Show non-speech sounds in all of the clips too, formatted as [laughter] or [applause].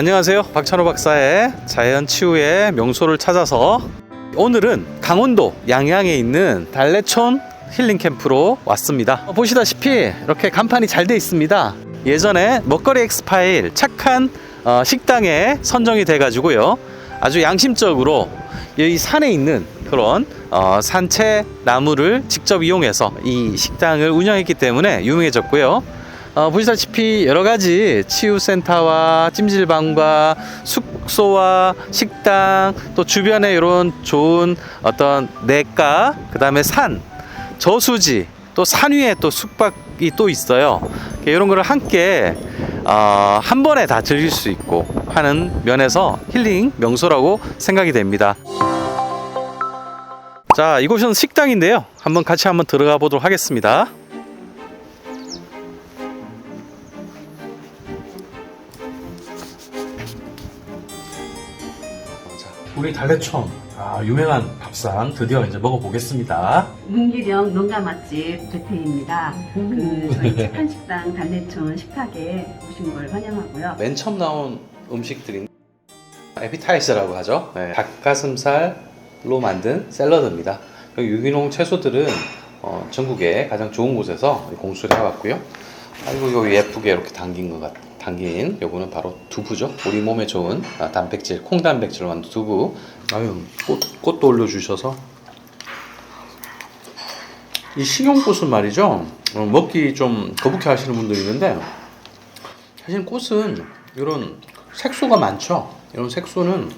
안녕하세요. 박찬호 박사의 자연 치유의 명소를 찾아서 오늘은 강원도 양양에 있는 달래촌 힐링 캠프로 왔습니다. 어, 보시다시피 이렇게 간판이 잘 돼 있습니다. 예전에 먹거리 엑스파일 착한 어, 식당에 선정이 돼 가지고요. 아주 양심적으로 이 산에 있는 그런 어, 산채 나무를 직접 이용해서 이 식당을 운영했기 때문에 유명해졌고요. 어, 보시다시피 여러 가지 치유센터와 찜질방과 숙소와 식당 또 주변에 이런 좋은 어떤 냇가 그 다음에 산 저수지 또 산 위에 또 숙박이 또 있어요. 이런 거를 함께 어, 한 번에 다 즐길 수 있고 하는 면에서 힐링 명소라고 생각이 됩니다. 자 이곳은 식당인데요. 한번 같이 한번 들어가 보도록 하겠습니다 자, 우리 달래촌 아, 유명한 밥상 드디어 이제 먹어보겠습니다. 문기령 농가 맛집 대표입니다. 그 저희 [laughs] 착한 식당 달래촌 식탁에 오신 걸 환영하고요. 맨 처음 나온 음식들인 에피타이저라고 하죠. 네, 닭가슴살로 만든 샐러드입니다. 그 유기농 채소들은 어, 전국에 가장 좋은 곳에서 공수를 해왔고요. 아이고 요 예쁘게 이렇게 당긴 것 같, 당긴 요거는 바로 두부죠. 우리 몸에 좋은 아, 단백질, 콩 단백질로 만든 두부. 아유 꽃 꽃도 올려주셔서 이 식용꽃은 말이죠. 어, 먹기 좀 거북해 하시는 분들이 있는데 사실 꽃은 이런 색소가 많죠. 이런 색소는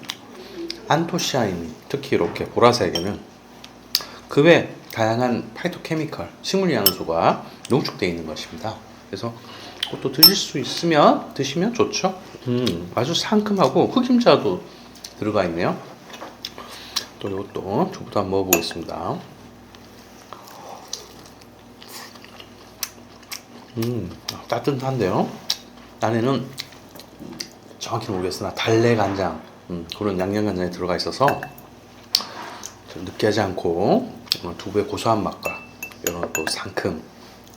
안토시아닌, 특히 이렇게 보라색에는 그 외 다양한 파이토케미컬, 식물 양소가 농축되어 있는 것입니다. 그래서 꽃도 드실 수 있으면 드시면 좋죠. 음, 아주 상큼하고 흑임자도 들어가 있네요. 또 이것도 두부도 한번 먹어보겠습니다. 음, 따뜻한데요. 안에는 정확히 모르겠으나 달래 간장 음, 그런 양념 간장이 들어가 있어서 좀 느끼하지 않고 어, 두부의 고소한 맛과 이런 또 상큼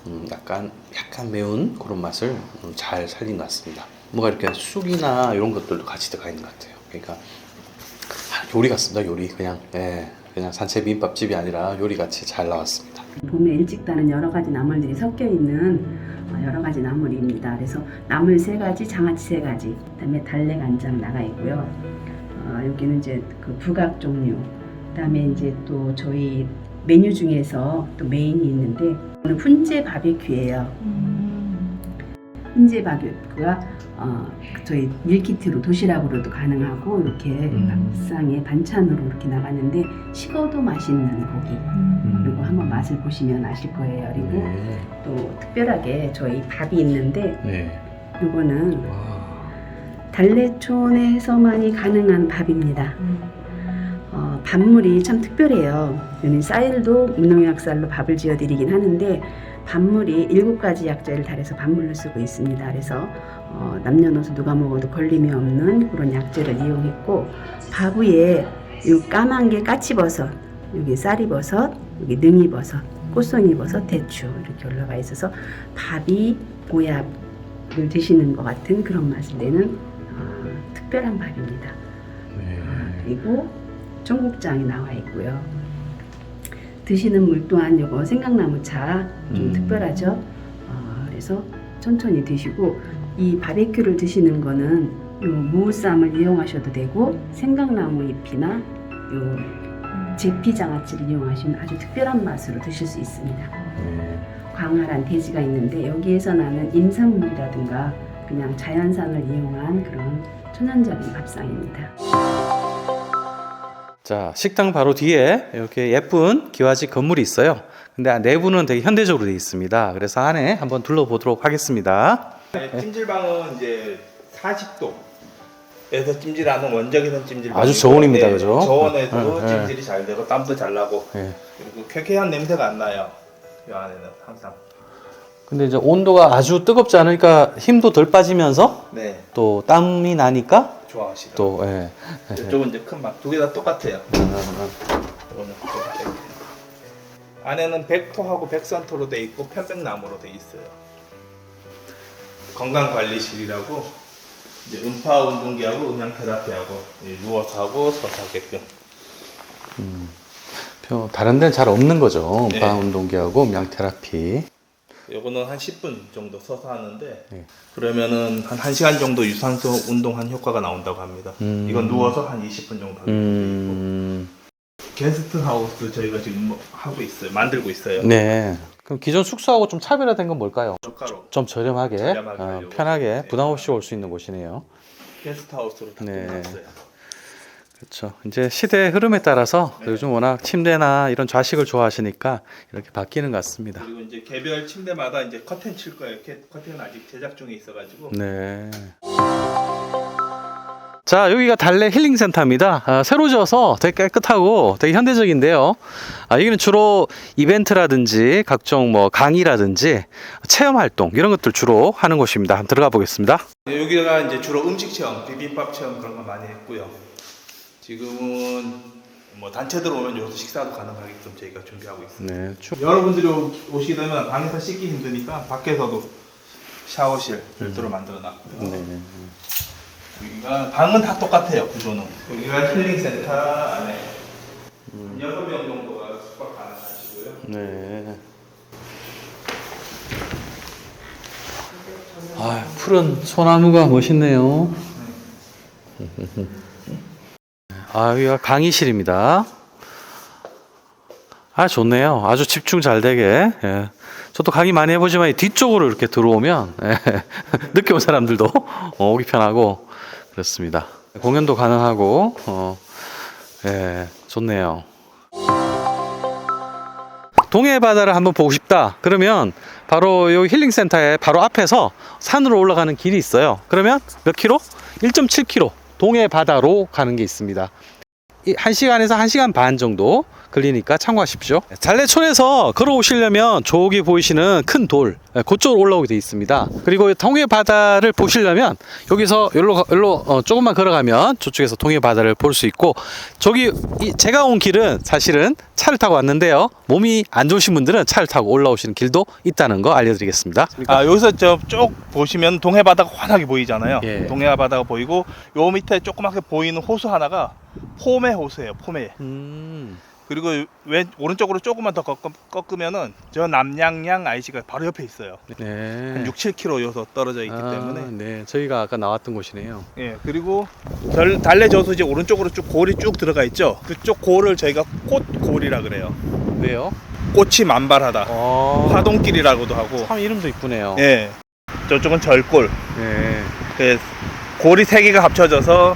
음, 약간 약간 매운 그런 맛을 음, 잘 살린 것 같습니다. 뭔가 이렇게 쑥이나 이런 것들도 같이 들어가 있는 것 같아요. 그러니까 아, 요리 같습니다. 요리 그냥 예, 그냥 산채 비빔밥집이 아니라 요리 같이 잘 나왔습니다. 봄에 일찍 따는 여러 가지 나물들이 섞여 있는 어, 여러 가지 나물입니다. 그래서 나물 세 가지, 장아찌 세 가지, 그다음에 달래 간장 나가 있고요. 어, 여기는 이제 그 부각 종류, 그다음에 이제 또 저희 메뉴 중에서 또 메인이 있는데 훈제 바베큐예요. 훈제 바베큐가 어, 저희 밀키트로 도시락으로도 가능하고 이렇게 음. 밥상에 반찬으로 이렇게 나갔는데 식어도 맛있는 고기. 그리고 한번 맛을 보시면 아실 거예요. 그리고 네. 또 특별하게 저희 밥이 있는데 네. 이거는 와. 달래촌에서만이 가능한 밥입니다. 어, 밥물이 참 특별해요. 여기 쌀도 무농약쌀로 밥을 지어드리긴 하는데 밥물이 일곱 가지 약재를 달해서 밥물로 쓰고 있습니다. 그래서 어, 남녀노소 누가 먹어도 걸림이 없는 그런 약재를 이용했고 밥 위에 이 까만 게 까치버섯, 여기 쌀이버섯, 여기 능이버섯, 꽃송이버섯, 대추 이렇게 올라가 있어서 밥이 보약을 드시는 것 같은 그런 맛을 내는 어, 특별한 밥입니다. 네. 그리고 청국장이 나와 있고요. 드시는 물 또한 요거 생강나무 차 좀 음. 특별하죠. 어, 그래서 천천히 드시고 이 바베큐를 드시는 거는 요 무쌈을 이용하셔도 되고 생강나무 잎이나 요 제피 장아찌를 이용하시면 아주 특별한 맛으로 드실 수 있습니다. 네. 광활한 대지가 있는데 여기에서 나는 임산물이라든가 그냥 자연산을 이용한 그런 천연적인 밥상입니다. 자, 식당 바로 뒤에 이렇게 예쁜 기와집 건물이 있어요. 근데 내부는 되게 현대적으로 되어 있습니다. 그래서 안에 한번 둘러보도록 하겠습니다. 네, 찜질방은 이제 40도에서 찜질하는 원적외선 찜질방 아주 저온입니다, 그죠? 저온에도 네, 네. 찜질이 잘 되고 땀도 잘 나고 예. 그리고 쾌쾌한 냄새가 안 나요. 이 안에는 항상. 근데 이제 온도가 아주 뜨겁지 않으니까 힘도 덜 빠지면서 네, 또 땀이 나니까 좋아하시죠. 또 예. 이쪽은 이제 큰막두개 다 똑같아요. 이거는 똑같아요. 안에는 백토하고 백선토로 돼 있고 편백나무로 돼 있어요. 건강관리실이라고 이제 음파 운동기하고 음향 테라피하고 이 누워서 하고 서서 하게끔. 표- 다른 데는 잘 없는 거죠. 네. 음파 운동기하고 음양 테라피. 요거는 한 10분 정도 서서 하는데 네. 그러면은 한 1시간 정도 유산소 운동한 효과가 나온다고 합니다. 음. 이건 누워서 한 20분 정도 하는 음. 게스트 하우스 저희가 지금 뭐 하고 있어요. 만들고 있어요. 네. 그럼 기존 숙소하고 좀 차별화된 건 뭘까요? 저가로 좀 저렴하게, 저렴하게 어, 하려고. 편하게, 네. 부담 없이 올 수 있는 곳이네요. 게스트 하우스로 다 네. 끝났어요. 그렇죠. 이제 시대의 흐름에 따라서 네. 요즘 워낙 침대나 이런 좌식을 좋아하시니까 이렇게 바뀌는 것 같습니다. 그리고 이제 개별 침대마다 이제 커튼 칠 거예요. 이렇게 커튼은 아직 제작 중에 있어가지고 네. 자, 여기가 달래 힐링 센터입니다. 아, 새로 지어서 되게 깨끗하고 되게 현대적인데요. 아, 여기는 주로 이벤트라든지 각종 뭐 강의라든지 체험 활동 이런 것들 주로 하는 곳입니다. 한번 들어가 보겠습니다. 네, 여기가 이제 주로 음식 체험, 비빔밥 체험 그런 거 많이 했고요. 지금은 뭐 단체들 오면 여기서 식사도 가능하게끔 저희가 준비하고 있습니다. 네, 쭉. 여러분들이 오- 오시게 되면 방에서 씻기 힘드니까 밖에서도 샤워실 별도로 만들어 놨고요. 네. 여기가 방은 다 똑같아요 구조는. 여기가 힐링 센터 안에 여섯 명 정도가 숙박 가능하시고요. 네. 아, 푸른 소나무가 멋있네요. [laughs] 아, 여기가 강의실입니다. 아, 좋네요. 아주 집중 잘 되게. 예. 저도 강의 많이 해보지만 이 뒤쪽으로 이렇게 들어오면 예. [laughs] 늦게 온 사람들도 어, 오기 편하고 그렇습니다. 공연도 가능하고 어, 예, 좋네요. 동해 바다를 한번 보고 싶다. 그러면 바로 요 힐링 센터의 바로 앞에서 산으로 올라가는 길이 있어요. 그러면 몇 킬로? 1.7 킬로 동해 바다로 가는 게 있습니다. 이 1시간에서 1시간 반 정도 걸리니까 참고하십시오. 잘래촌에서 걸어오시려면 저기 보이시는 큰 돌, 예, 그쪽으로 올라오게 되어 있습니다. 그리고 동해 바다를 보시려면 여기서 여기로, 가- 여기로 어, 조금만 걸어가면 저쪽에서 동해 바다를 볼 수 있고 저기 이 제가 온 길은 사실은 차를 타고 왔는데요. 몸이 안 좋으신 분들은 차를 타고 올라오시는 길도 있다는 거 알려드리겠습니다. 아 여기서 저 쭉 보시면 동해 바다가 환하게 보이잖아요. 예. 동해 바다가 보이고 요 밑에 조그맣게 보이는 호수 하나가 포메 호수예요. 포메. 음, 그리고 왼 오른쪽으로 조금만 더 꺾, 꺾으면은 저 남양양 IC가 바로 옆에 있어요. 네. 한 6, 7km 여기서 떨어져 있기 아, 때문에. 네, 저희가 아까 나왔던 곳이네요. 예, 그리고 덜, 달래 저수 이제 오른쪽으로 쭉 골이 쭉 들어가 있죠. 그쪽 골을 저희가 꽃골이라 그래요. 왜요? 꽃이 만발하다. 어, 화동길이라고도 하고. 참 이름도 이쁘네요. 예. 저쪽은 절골. 네. 그 골이 세 개가 합쳐져서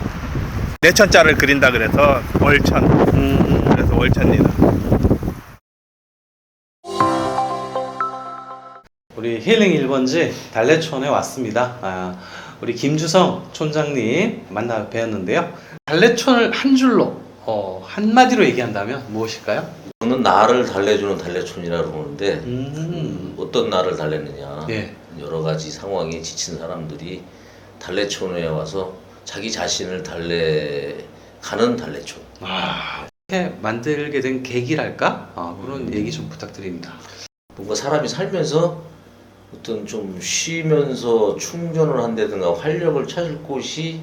내천자를 그린다 그래서 월천. 음, 그래서 월천입니다. 우리 힐링 1번지 달래촌에 왔습니다. 아, 우리 김주성 촌장님 만나 뵈었는데요. 달래촌을 한 줄로 어, 한마디로 얘기한다면 무엇일까요? 저는 나를 달래주는 달래촌이라고 그러는데 음, 어떤 나를 달래느냐 예. 여러 가지 상황에 지친 사람들이 달래촌에 와서 자기 자신을 달래 가는 달래촌 아, 이렇게 만들게 된 계기랄까? 아, 그런 얘기 좀 부탁드립니다. 뭔가 사람이 살면서 어떤 좀 쉬면서 충전을 한다든가 활력을 찾을 곳이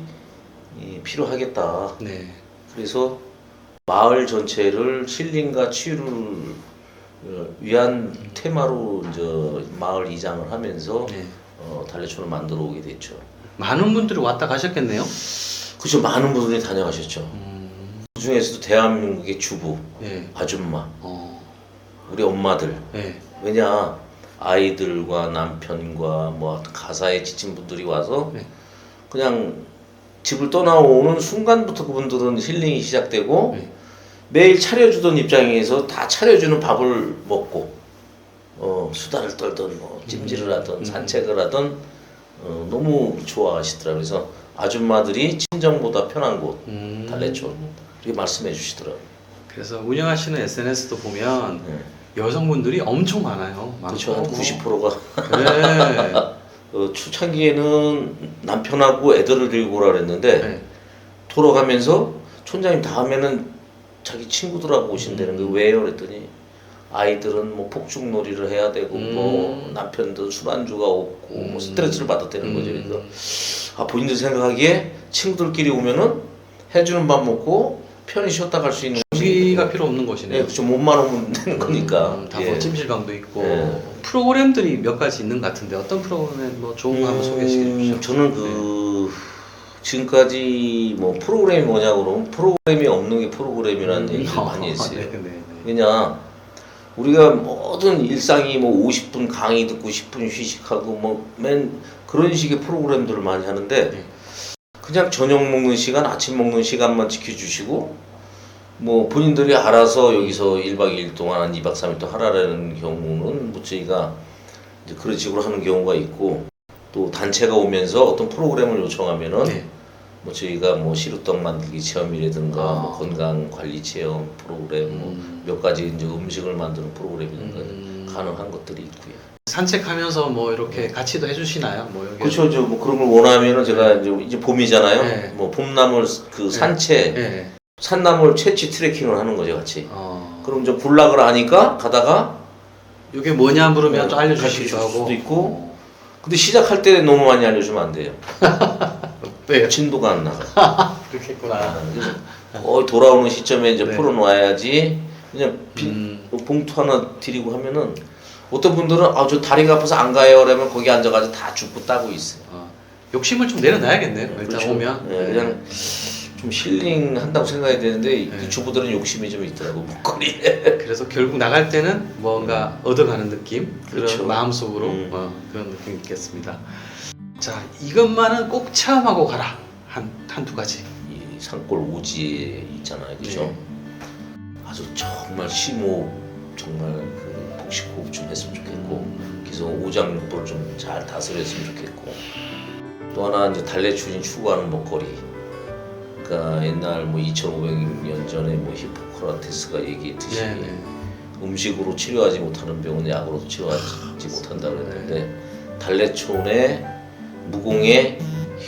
이, 필요하겠다 네. 그래서 마을 전체를 힐링과 치유를 어, 위한 테마로 이제 마을 이장을 하면서 네. 어, 달래촌을 만들어 오게 됐죠. 많은 분들이 왔다 가셨겠네요. 그죠 많은 분들이 다녀가셨죠. 음, 그 중에서도 대한민국의 주부, 예. 아줌마, 어, 우리 엄마들 예. 왜냐 아이들과 남편과 뭐 가사에 지친 분들이 와서 네. 그냥 집을 떠나오는 순간부터 그분들은 힐링이 시작되고 네. 매일 차려주던 입장에서 다 차려주는 밥을 먹고 어, 수다를 떨던 뭐 찜질을 하던 음. 산책을 하던 어, 너무 좋아하시더라고요. 그래서 아줌마들이 친정보다 편한 곳 음, 달래촌 이렇게 말씀해 주시더라고요. 그래서 운영하시는 SNS도 보면 네. 여성분들이 엄청 많아요. 그렇죠. 한 많고. 90%가 네. [laughs] 어, 초창기에는 남편하고 애들을 들고 오라 그랬는데 네. 돌아가면서 촌장님 다음에는 자기 친구들하고 오신다는 거 왜요? 그랬더니 아이들은 뭐 폭죽놀이를 해야 되고 음. 뭐 남편도 술안주가 없고 음. 뭐 스트레스를 받아야 되는 거죠. 그래서 음. 아 본인들 생각하기에 친구들끼리 오면은 해주는 밥 먹고 편히 쉬었다 갈 수 있는 준비가 필요 없는 것이네요. 예, 그렇죠. 몸만 오면 되는 거니까. 음, 다 예. 뭐 찜질방도 있고 예. 프로그램들이 몇 가지 있는 것 같은데 어떤 프로그램 뭐 좋은 거 한번. 네. 음, 저는 그 지금까지 뭐 프로그램이 뭐냐고 그러면 프로그램이 없는 게 프로그램이라는 얘기를 많이 했어요. 네, 네, 네. 그냥 우리가 모든 일상이 뭐 50분 강의 듣고 10분 휴식하고 뭐 맨 그런 식의 프로그램들을 많이 하는데 네. 그냥 저녁 먹는 시간, 아침 먹는 시간만 지켜주시고 뭐 본인들이 알아서 여기서 1박 2일 동안 한 2박 3일 동안 하라는 경우는 뭐 저희가 이제 그런 식으로 하는 경우가 있고 또 단체가 오면서 어떤 프로그램을 요청하면은 네. 뭐 저희가 뭐 시루떡 만들기 체험이라든가 아. 뭐 건강 관리 체험 프로그램 뭐 음. 몇 가지 이제 음식을 만드는 프로그램이라든가 음. 가능한 것들이 있고요. 산책하면서 뭐 이렇게 같이도 해주시나요? 뭐 여기 그렇죠. 저뭐 그런 걸 원하면은 제가 이제 이제 봄이잖아요. 네. 뭐 봄나물 그 산채, 네. 산나물 채취 트레킹을 하는 거죠, 같이. 어. 그럼 저 군락을 아니까 가다가 이게 뭐냐 물으면 또 네, 알려주시기도 가르쳐 줄 하고. 수도 있고. 근데 시작할 때 너무 많이 알려주면 안 돼요. [laughs] 왜요? 진도가 안 나가. [laughs] 그렇겠구나. 그래서 거의 돌아오는 시점에 이제 네. 풀어놓아야지. 그냥 빈 음. 봉투 하나 드리고 하면은 어떤 분들은 아 저 다리가 아파서 안 가요. 그러면 거기 앉아가지고 다 죽고 따고 있어요. 어. 욕심을 좀 내려놔야겠네요. 일단 그렇죠. 오면. 네, 그냥 좀 힐링 한다고 생각해야 되는데 이 네. 주부들은 욕심이 좀 있더라고 목걸이에. 그래서 결국 나갈 때는 뭔가 얻어가는 느낌 그런 그렇죠. 마음속으로 음. 어, 그런 느낌이 있겠습니다. 자 이것만은 꼭 체험하고 가라 한 한두 가지. 이 산골 오지에 있잖아요, 그죠? 네. 아주 정말 심호 정말 그 복식 호흡 좀 했으면 좋겠고 그래서 오장육부를 좀 잘 다스렸으면 좋겠고 또 하나 이제 달래추진 추구하는 먹거리. 그러니까 옛날 뭐 2,500년 전에 뭐 히포크라테스가 얘기했듯이 네, 네. 음식으로 치료하지 못하는 병은 약으로도 치료하지 못한다 그랬는데 달래촌의 무공의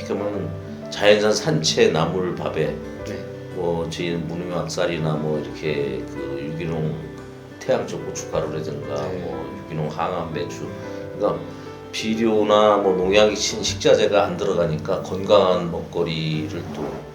그러면 자연산 산채 나물 밥에 네. 뭐 저희는 무농약쌀이나 뭐 이렇게 그 유기농 태양적 고춧가루라든가 네. 뭐 유기농 항암 배추 그러니까 비료나 뭐 농약이 친 식자재가 안 들어가니까 건강한 먹거리를 또 음,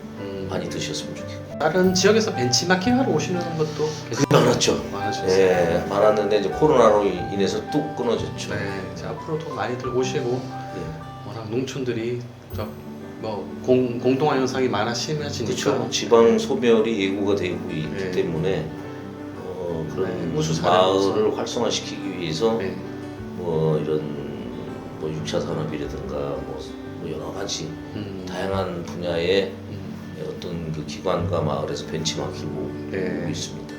많이 드셨으면 좋겠고 다른 지역에서 벤치마킹 하러 오시는 것도 계속 많았죠. 많아졌어요. 예, 많았는데 이제 코로나로 인해서 뚝 끊어졌죠. 네, 이제 앞으로도 많이들 오시고 예. 워낙 농촌들이 좀뭐 공, 공동화 현상이 많아 심해지니까 그렇죠. 지방 소멸이 예고가 되고 있기 네. 때문에 어, 그런 네, 우수. 마을을 활성화시키기 위해서 네. 뭐 이런 뭐 6차 산업이라든가 뭐, 뭐 여러 가지 음, 다양한 분야의 음, 어떤 그 기관과 마을에서 벤치마킹을 네. 하고 있습니다.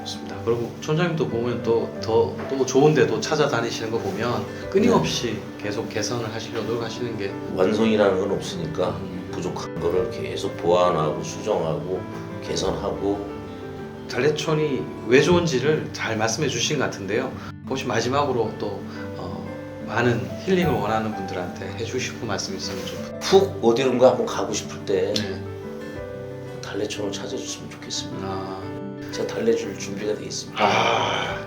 좋습니다. 그리고 촌장님도 보면 또 더 또 좋은데도 찾아다니시는 거 보면 끊임없이 계속 개선을 하시려 노력하시는 게 완성이라는 건 없으니까 음, 부족한 거를 계속 보완하고 수정하고 개선하고 달래촌이 왜 좋은지를 잘 말씀해 주신 것 같은데요. 혹시 마지막으로 또 어, 많은 힐링을 원하는 분들한테 해주시고 말씀 있으면 좀 푹 어디론가 한번 가고 싶을 때 네. 달래촌을 찾아줬으면 좋겠습니다. 아, 제가 달래줄 준비가 되어 있습니다. 아,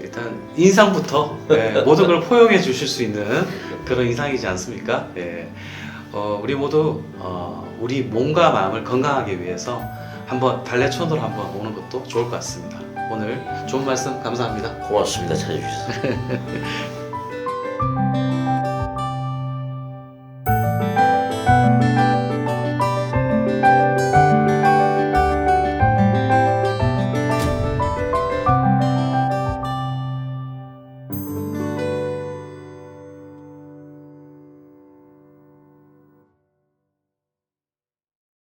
일단 인상부터 예, [laughs] 모든 걸 포용해 주실 수 있는 그런 인상이지 않습니까? 예. 어, 우리 모두 어, 우리 몸과 마음을 건강하기 위해서 한번 달래촌으로 한번 오는 것도 좋을 것 같습니다. 오늘 좋은 말씀 감사합니다. 고맙습니다. 찾아주셔서. [laughs]